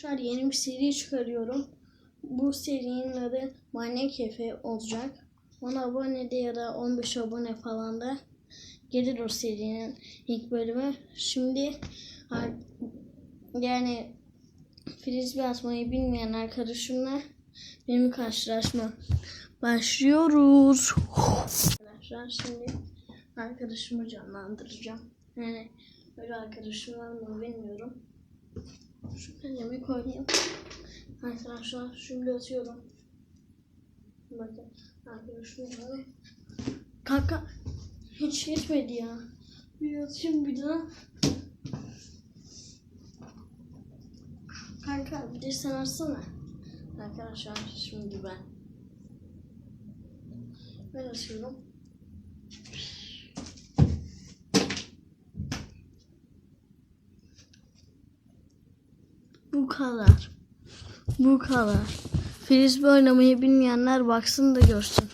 Arkadaşlar yeni bir seri çıkarıyorum. Bu serinin adı Manyak Kefe olacak. 10 abone de ya da 15 abone falan da gelir o serinin ilk bölümü. Şimdi yani frisbee atmayı bilmeyen arkadaşımla benim karşılaşma başlıyoruz. Arkadaşlar şimdi arkadaşımı canlandıracağım. Yani böyle arkadaşım var mı bilmiyorum. Kalemi koyayım. Arkadaşlar şimdi atıyorum. Bakın arkadaşım var. Kanka hiç yetmedi ya. Bir atayım bir daha. Kanka bir de sen atsana. Arkadaşlar şimdi ben. Ben atıyorum. Bu kadar. Bu kadar. Frisbee oynamayı bilmeyenler baksın da görsün.